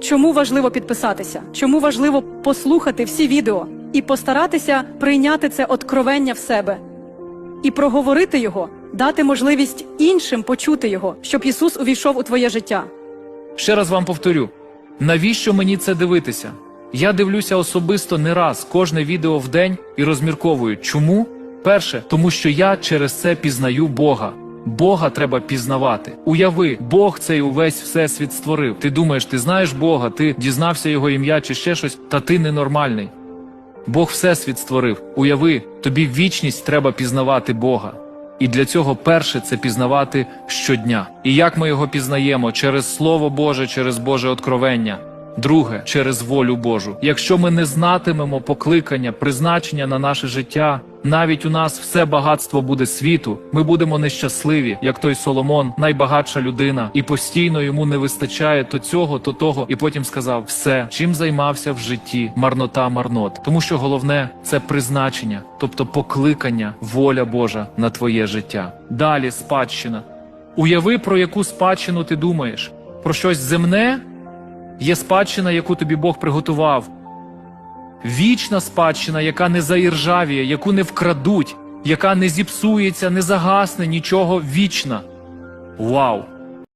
Чому важливо підписатися? Чому важливо послухати всі відео і постаратися прийняти це откровення в себе і проговорити його, дати можливість іншим почути його, щоб Ісус увійшов у твоє життя. Ще раз вам повторю: навіщо мені це дивитися? Я дивлюся особисто не раз кожне відео в день і розмірковую. Чому? Перше, тому що я через це пізнаю Бога. Бога треба пізнавати. Уяви, Бог цей увесь всесвіт створив. Ти думаєш, ти знаєш Бога, ти дізнався його ім'я чи ще щось, та ти ненормальний. Бог всесвіт створив. Уяви, тобі вічність треба пізнавати Бога. І для цього перше це пізнавати щодня. І як ми його пізнаємо? Через Слово Боже, через Боже откровення. Друге, через волю Божу. Якщо ми не знатимемо покликання, призначення на наше життя, навіть у нас все багатство буде світу, ми будемо нещасливі, як той Соломон, найбагатша людина, і постійно йому не вистачає то цього, то того, і потім сказав: все, чим займався в житті, марнота марнот. Тому що головне це призначення, тобто покликання, воля Божа на твоє життя. Далі спадщина. Уяви, про яку спадщину ти думаєш, про щось земне. Є спадщина, яку тобі Бог приготував. Вічна спадщина, яка не заіржавіє, яку не вкрадуть, яка не зіпсується, не загасне нічого вічна. Вау!